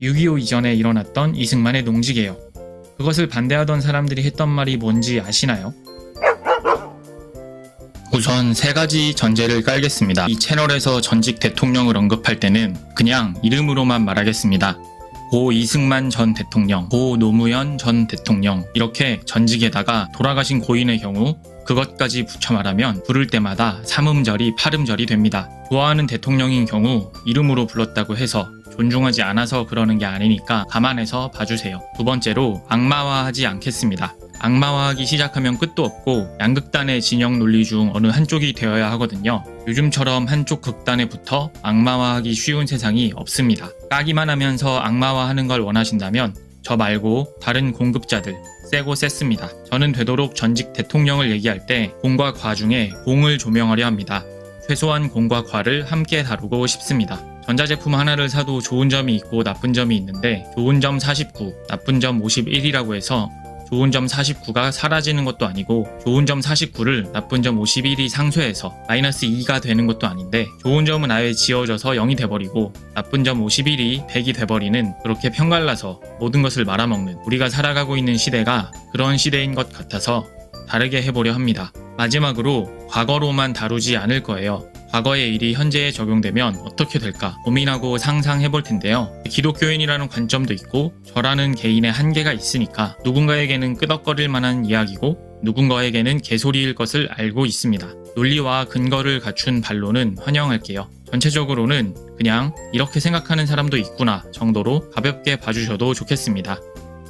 6.25 이전에 일어났던 이승만의 농지개혁. 그것을 반대하던 사람들이 했던 말이 뭔지 아시나요? 우선 세 가지 전제를 깔겠습니다. 이 채널에서 전직 대통령을 언급할 때는 그냥 이름으로만 말하겠습니다. 고 이승만 전 대통령, 고 노무현 전 대통령 이렇게 전직에다가 돌아가신 고인의 경우 그것까지 붙여 말하면 부를 때마다 삼음절이 팔음절이 됩니다. 좋아하는 대통령인 경우 이름으로 불렀다고 해서 존중하지 않아서 그러는 게 아니니까 감안해서 봐주세요. 두 번째로 악마화하지 않겠습니다. 악마화하기 시작하면 끝도 없고 양극단의 진영 논리 중 어느 한쪽이 되어야 하거든요. 요즘처럼 한쪽 극단에 붙어 악마화하기 쉬운 세상이 없습니다. 까기만 하면서 악마화하는 걸 원하신다면 저 말고 다른 공급자들 세고 셌습니다. 저는 되도록 전직 대통령을 얘기할 때 공과 과 중에 공을 조명하려 합니다. 최소한 공과 과를 함께 다루고 싶습니다. 전자제품 하나를 사도 좋은 점이 있고 나쁜 점이 있는데 좋은 점 49, 나쁜 점 51이라고 해서 좋은 점 49가 사라지는 것도 아니고 좋은 점 49를 나쁜 점 51이 상쇄해서 마이너스 2가 되는 것도 아닌데 좋은 점은 아예 지워져서 0이 돼버리고 나쁜 점 51이 100이 돼버리는 그렇게 편갈라서 모든 것을 말아먹는 우리가 살아가고 있는 시대가 그런 시대인 것 같아서 다르게 해보려 합니다. 마지막으로 과거로만 다루지 않을 거예요. 과거의 일이 현재에 적용되면 어떻게 될까 고민하고 상상해 볼 텐데요. 기독교인이라는 관점도 있고 저라는 개인의 한계가 있으니까 누군가에게는 끄덕거릴 만한 이야기고 누군가에게는 개소리일 것을 알고 있습니다. 논리와 근거를 갖춘 반론은 환영할게요. 전체적으로는 그냥 이렇게 생각하는 사람도 있구나 정도로 가볍게 봐주셔도 좋겠습니다.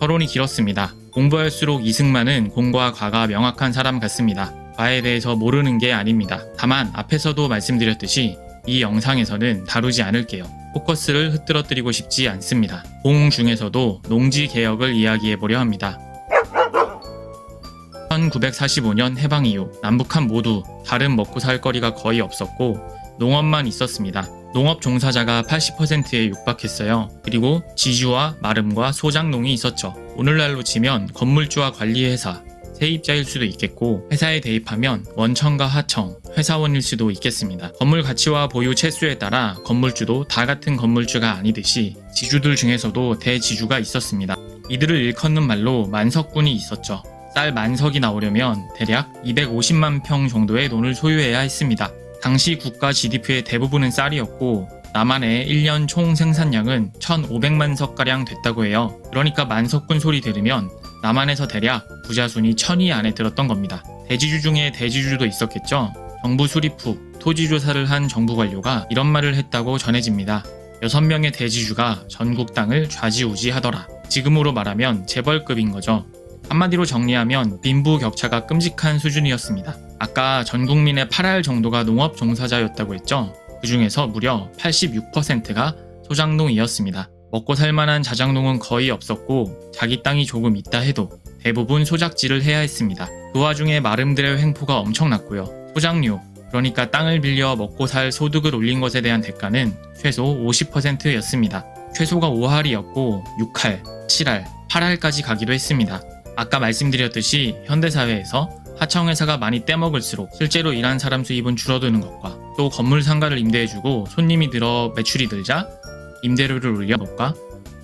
서론이 길었습니다. 공부할수록 이승만은 공과 과가 명확한 사람 같습니다. 과에 대해서 모르는 게 아닙니다. 다만 앞에서도 말씀드렸듯이 이 영상에서는 다루지 않을게요. 포커스를 흐트러뜨리고 싶지 않습니다. 공 중에서도 농지 개혁을 이야기해 보려 합니다. 1945년 해방 이후 남북한 모두 다른 먹고 살 거리가 거의 없었고 농업만 있었습니다. 농업 종사자가 80%에 육박했어요. 그리고 지주와 마름과 소장농이 있었죠. 오늘날로 치면 건물주와 관리회사, 세입자일 수도 있겠고 회사에 대입하면 원청과 하청, 회사원일 수도 있겠습니다. 건물 가치와 보유 채수에 따라 건물주도 다 같은 건물주가 아니듯이 지주들 중에서도 대지주가 있었습니다. 이들을 일컫는 말로 만석군이 있었죠. 쌀 만석이 나오려면 대략 250만 평 정도의 논을 소유해야 했습니다. 당시 국가 GDP의 대부분은 쌀이었고 남한의 1년 총 생산량은 1,500만 석가량 됐다고 해요. 그러니까 만석군 소리 들으면 남한에서 대략 부자순이 천위 안에 들었던 겁니다. 대지주 중에 대지주도 있었겠죠. 정부 수립 후 토지 조사를 한 정부 관료가 이런 말을 했다고 전해집니다. 6명의 대지주가 전국 땅을 좌지우지하더라. 지금으로 말하면 재벌급인 거죠. 한마디로 정리하면 빈부 격차가 끔찍한 수준이었습니다. 아까 전 국민의 8할 정도가 농업 종사자였다고 했죠. 그 중에서 무려 86%가 소장농이었습니다. 먹고 살만한 자장농은 거의 없었고 자기 땅이 조금 있다 해도 대부분 소작지를 해야 했습니다. 그 와중에 마름들의 횡포가 엄청났고요. 소작류, 그러니까 땅을 빌려 먹고 살 소득을 올린 것에 대한 대가는 최소 50%였습니다. 최소가 5할이었고 6할, 7할, 8할까지 가기도 했습니다. 아까 말씀드렸듯이 현대사회에서 하청회사가 많이 떼먹을수록 실제로 일한 사람 수입은 줄어드는 것과 또 건물 상가를 임대해주고 손님이 늘어 매출이 들자 임대료를 올려 것과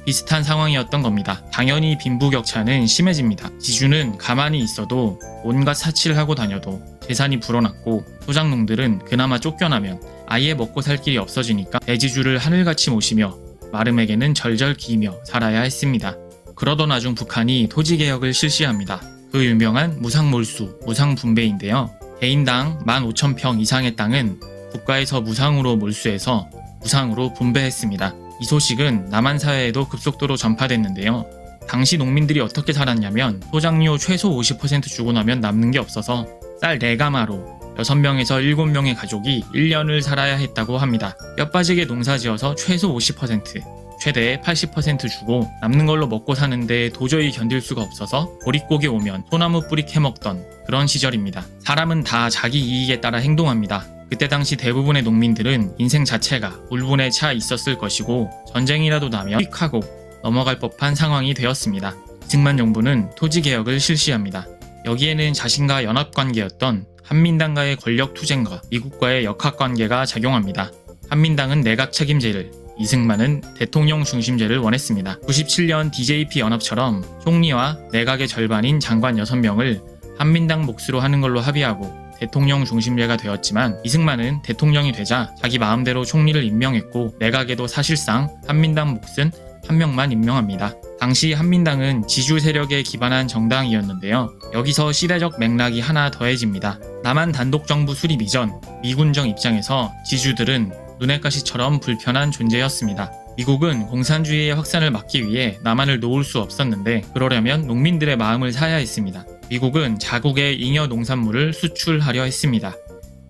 비슷한 상황이었던 겁니다. 당연히 빈부격차는 심해집니다. 지주는 가만히 있어도 온갖 사치를 하고 다녀도 재산이 불어났고 소장농들은 그나마 쫓겨나면 아예 먹고 살 길이 없어지니까 대지주를 하늘같이 모시며 마름에게는 절절 기이며 살아야 했습니다. 그러던 와중 북한이 토지개혁을 실시합니다. 그 유명한 무상몰수, 무상분배인데요. 개인당 15,000평 이상의 땅은 국가에서 무상으로 몰수해서 무상으로 분배했습니다. 이 소식은 남한 사회에도 급속도로 전파됐는데요. 당시 농민들이 어떻게 살았냐면 소장료 최소 50% 주고 나면 남는 게 없어서 쌀 4가마로 6명에서 7명의 가족이 1년을 살아야 했다고 합니다. 뼈 빠지게 농사 지어서 최소 50%, 최대 80% 주고 남는 걸로 먹고 사는데 도저히 견딜 수가 없어서 보릿고기 오면 소나무 뿌리 캐먹던 그런 시절입니다. 사람은 다 자기 이익에 따라 행동합니다. 그때 당시 대부분의 농민들은 인생 자체가 울분에 차 있었을 것이고 전쟁이라도 나면 휙하고 넘어갈 법한 상황이 되었습니다. 이승만 정부는 토지 개혁을 실시합니다. 여기에는 자신과 연합 관계였던 한민당과의 권력 투쟁과 미국과의 역학 관계가 작용합니다. 한민당은 내각 책임제를, 이승만은 대통령 중심제를 원했습니다. 97년 DJP 연합처럼 총리와 내각의 절반인 장관 6명을 한민당 몫으로 하는 걸로 합의하고 대통령 중심제가 되었지만 이승만은 대통령이 되자 자기 마음대로 총리를 임명했고 내각에도 사실상 한민당 몫은 한 명만 임명합니다. 당시 한민당은 지주 세력에 기반한 정당이었는데요. 여기서 시대적 맥락이 하나 더해집니다. 남한 단독 정부 수립 이전 미군정 입장에서 지주들은 눈의 가시처럼 불편한 존재였습니다. 미국은 공산주의의 확산을 막기 위해 남한을 놓을 수 없었는데 그러려면 농민들의 마음을 사야 했습니다. 미국은 자국의 잉여 농산물을 수출하려 했습니다.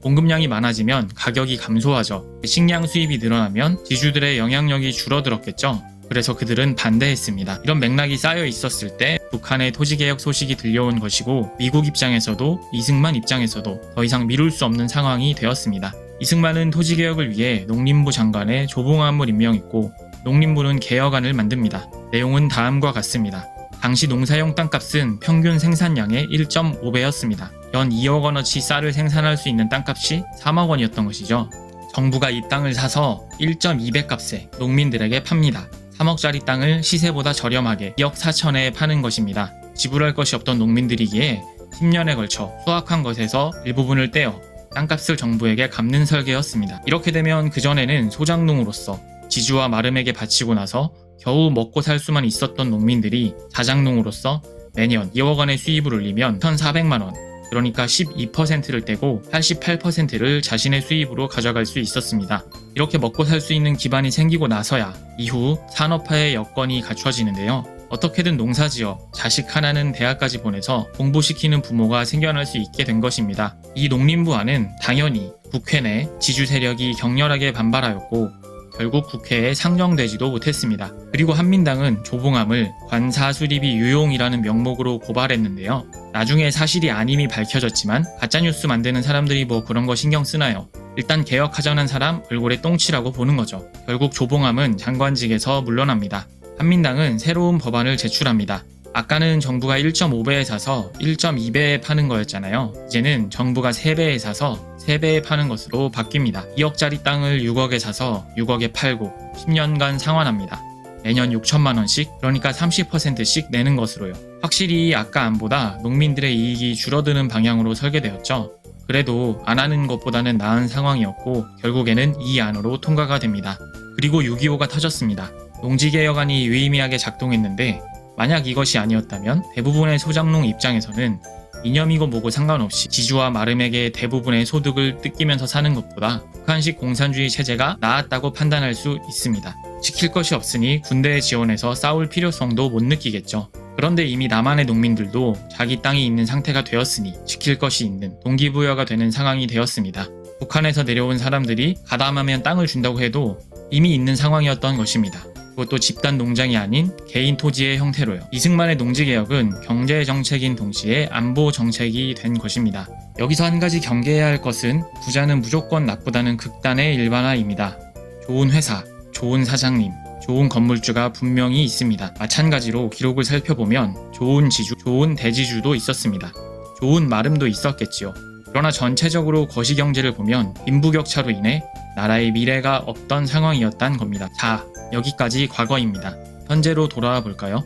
공급량이 많아지면 가격이 감소하죠. 식량 수입이 늘어나면 지주들의 영향력이 줄어들었겠죠. 그래서 그들은 반대했습니다. 이런 맥락이 쌓여 있었을 때 북한의 토지개혁 소식이 들려온 것이고 미국 입장에서도 이승만 입장에서도 더 이상 미룰 수 없는 상황이 되었습니다. 이승만은 토지개혁을 위해 농림부 장관에 조봉암을 임명했고 농림부는 개혁안을 만듭니다. 내용은 다음과 같습니다. 당시 농사용 땅값은 평균 생산량의 1.5배였습니다. 연 2억 원어치 쌀을 생산할 수 있는 땅값이 3억 원이었던 것이죠. 정부가 이 땅을 사서 1.2배 값에 농민들에게 팝니다. 3억짜리 땅을 시세보다 저렴하게 2억 4천에 파는 것입니다. 지불할 것이 없던 농민들이기에 10년에 걸쳐 수확한 것에서 일부분을 떼어 땅값을 정부에게 갚는 설계였습니다. 이렇게 되면 그전에는 소장농으로서 지주와 마름에게 바치고 나서 겨우 먹고 살 수만 있었던 농민들이 자장농으로서 매년 2억 원의 수입을 올리면 1,400만 원, 그러니까 12%를 떼고 88%를 자신의 수입으로 가져갈 수 있었습니다. 이렇게 먹고 살 수 있는 기반이 생기고 나서야 이후 산업화의 여건이 갖춰지는데요. 어떻게든 농사지어 자식 하나는 대학까지 보내서 공부시키는 부모가 생겨날 수 있게 된 것입니다. 이 농림부안은 당연히 국회 내 지주 세력이 격렬하게 반발하였고 결국 국회에 상정되지도 못했습니다. 그리고 한민당은 조봉암을 관사 수립이 유용이라는 명목으로 고발했는데요. 나중에 사실이 아님이 밝혀졌지만 가짜뉴스 만드는 사람들이 뭐 그런 거 신경 쓰나요? 일단 개혁하자는 사람 얼굴에 똥치라고 보는 거죠. 결국 조봉암은 장관직에서 물러납니다. 한민당은 새로운 법안을 제출합니다. 아까는 정부가 1.5배에 사서 1.2배에 파는 거였잖아요. 이제는 정부가 3배에 사서 3배에 파는 것으로 바뀝니다. 2억짜리 땅을 6억에 사서 6억에 팔고 10년간 상환합니다. 매년 6천만 원씩, 그러니까 30%씩 내는 것으로요. 확실히 아까 안보다 농민들의 이익이 줄어드는 방향으로 설계되었죠. 그래도 안 하는 것보다는 나은 상황이었고 결국에는 이 안으로 통과가 됩니다. 그리고 6.25가 터졌습니다. 농지개혁안이 유의미하게 작동했는데 만약 이것이 아니었다면 대부분의 소장농 입장에서는 이념이고 뭐고 상관없이 지주와 마름에게 대부분의 소득을 뜯기면서 사는 것보다 북한식 공산주의 체제가 나았다고 판단할 수 있습니다. 지킬 것이 없으니 군대에 지원해서 싸울 필요성도 못 느끼겠죠. 그런데 이미 남한의 농민들도 자기 땅이 있는 상태가 되었으니 지킬 것이 있는 동기부여가 되는 상황이 되었습니다. 북한에서 내려온 사람들이 가담하면 땅을 준다고 해도 이미 있는 상황이었던 것입니다. 그것도 집단 농장이 아닌 개인 토지의 형태로요. 이승만의 농지개혁은 경제 정책인 동시에 안보 정책이 된 것입니다. 여기서 한 가지 경계해야 할 것은 부자는 무조건 나쁘다는 극단의 일반화입니다. 좋은 회사, 좋은 사장님, 좋은 건물주가 분명히 있습니다. 마찬가지로 기록을 살펴보면 좋은 지주, 좋은 대지주도 있었습니다. 좋은 마름도 있었겠지요. 그러나 전체적으로 거시경제를 보면 빈부격차로 인해 나라의 미래가 없던 상황이었단 겁니다. 자, 여기까지 과거입니다. 현재로 돌아와 볼까요?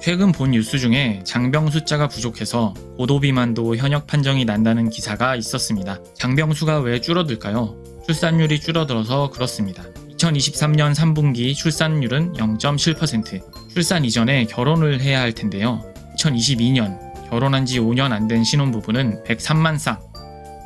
최근 본 뉴스 중에 장병 숫자가 부족해서 고도 비만도 현역 판정이 난다는 기사가 있었습니다. 장병 수가 왜 줄어들까요? 출산율이 줄어들어서 그렇습니다. 2023년 3분기 출산율은 0.7%. 출산 이전에 결혼을 해야 할 텐데요. 2022년 결혼한 지 5년 안 된 신혼부부는 103만 쌍.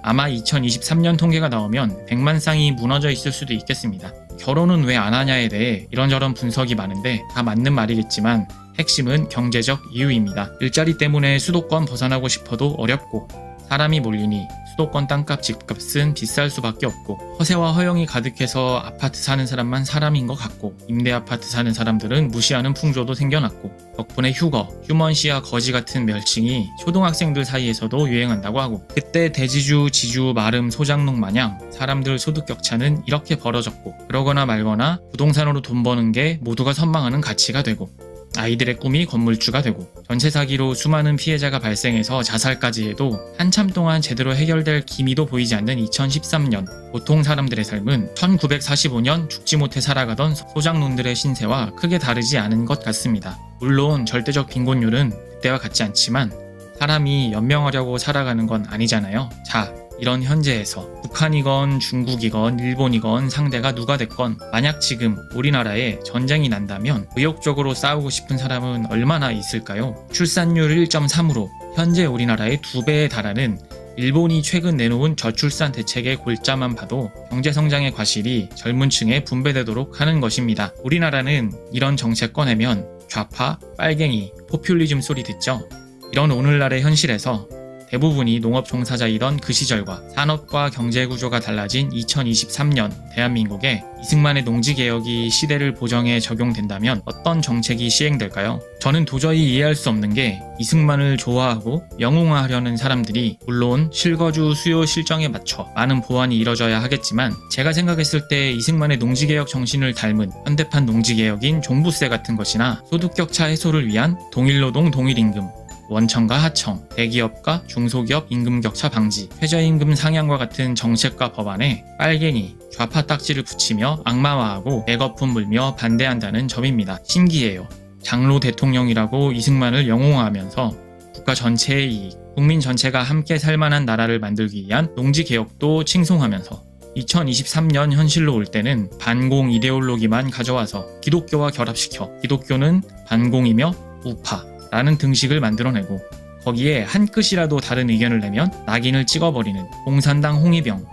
아마 2023년 통계가 나오면 100만 쌍이 무너져 있을 수도 있겠습니다. 결혼은 왜 안 하냐에 대해 이런저런 분석이 많은데 다 맞는 말이겠지만 핵심은 경제적 이유입니다. 일자리 때문에 수도권 벗어나고 싶어도 어렵고 사람이 몰리니 수도권 땅값 집값은 비쌀 수밖에 없고 허세와 허영이 가득해서 아파트 사는 사람만 사람인 것 같고 임대 아파트 사는 사람들은 무시하는 풍조도 생겨났고 덕분에 휴거, 휴먼시와 거지 같은 멸칭이 초등학생들 사이에서도 유행한다고 하고 그때 대지주, 지주, 마름, 소장농 마냥 사람들 소득 격차는 이렇게 벌어졌고 그러거나 말거나 부동산으로 돈 버는 게 모두가 선망하는 가치가 되고 아이들의 꿈이 건물주가 되고 전세 사기로 수많은 피해자가 발생해서 자살까지 해도 한참 동안 제대로 해결될 기미도 보이지 않는 2013년 보통 사람들의 삶은 1945년 죽지 못해 살아가던 소장농들의 신세와 크게 다르지 않은 것 같습니다. 물론 절대적 빈곤율은 그때와 같지 않지만 사람이 연명하려고 살아가는 건 아니잖아요. 자, 이런 현재에서 북한이건 중국이건 일본이건 상대가 누가 됐건 만약 지금 우리나라에 전쟁이 난다면 의욕적으로 싸우고 싶은 사람은 얼마나 있을까요? 출산율 1.3으로 현재 우리나라의 두 배에 달하는 일본이 최근 내놓은 저출산 대책의 골자만 봐도 경제성장의 과실이 젊은 층에 분배되도록 하는 것입니다. 우리나라는 이런 정책 꺼내면 좌파, 빨갱이, 포퓰리즘 소리 듣죠? 이런 오늘날의 현실에서 대부분이 농업 종사자이던 그 시절과 산업과 경제 구조가 달라진 2023년 대한민국에 이승만의 농지 개혁이 시대를 보정해 적용된다면 어떤 정책이 시행될까요? 저는 도저히 이해할 수 없는 게 이승만을 좋아하고 영웅화하려는 사람들이 물론 실거주 수요 실정에 맞춰 많은 보완이 이뤄져야 하겠지만 제가 생각했을 때 이승만의 농지 개혁 정신을 닮은 현대판 농지 개혁인 종부세 같은 것이나 소득 격차 해소를 위한 동일노동 동일임금 원청과 하청, 대기업과 중소기업 임금 격차 방지, 최저임금 상향과 같은 정책과 법안에 빨갱이, 좌파 딱지를 붙이며 악마화하고 애거품 물며 반대한다는 점입니다. 신기해요. 장로 대통령이라고 이승만을 영웅화하면서 국가 전체의 이익, 국민 전체가 함께 살만한 나라를 만들기 위한 농지 개혁도 칭송하면서 2023년 현실로 올 때는 반공 이데올로기만 가져와서 기독교와 결합시켜 기독교는 반공이며 우파, 라는 등식을 만들어내고 거기에 한 끗이라도 다른 의견을 내면 낙인을 찍어버리는 공산당 홍위병,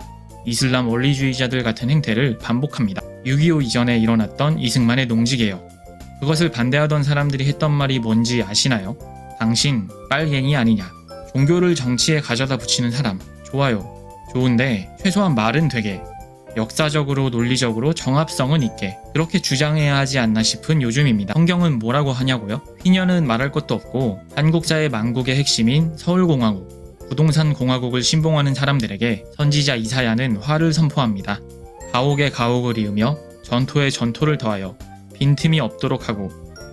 이슬람 원리주의자들 같은 행태를 반복합니다. 6.25 이전에 일어났던 이승만의 농지개혁. 그것을 반대하던 사람들이 했던 말이 뭔지 아시나요? 당신 빨갱이 아니냐. 종교를 정치에 가져다 붙이는 사람. 좋아요. 좋은데 최소한 말은 되게 역사적으로 논리적으로 정합성은 있게 그렇게 주장해야 하지 않나 싶은 요즘입니다. 성경은 뭐라고 하냐고요? 희년은 말할 것도 없고 한국자의 망국의 핵심인 서울공화국, 부동산 공화국을 신봉하는 사람들에게 선지자 이사야는 화를 선포합니다. 가옥에 가옥을 이으며 전토에 전토를 더하여 빈틈이 없도록 하고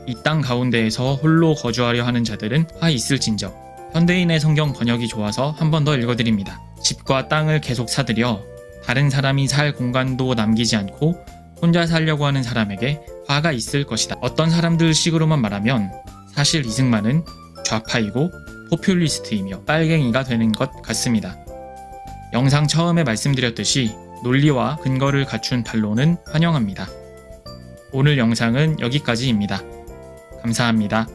이 땅 가운데에서 홀로 거주하려 하는 자들은 화 있을진저. 현대인의 성경 번역이 좋아서 한 번 더 읽어드립니다. 집과 땅을 계속 사들여 다른 사람이 살 공간도 남기지 않고 혼자 살려고 하는 사람에게 화가 있을 것이다. 어떤 사람들 식으로만 말하면 사실 이승만은 좌파이고 포퓰리스트이며 빨갱이가 되는 것 같습니다. 영상 처음에 말씀드렸듯이 논리와 근거를 갖춘 반론은 환영합니다. 오늘 영상은 여기까지입니다. 감사합니다.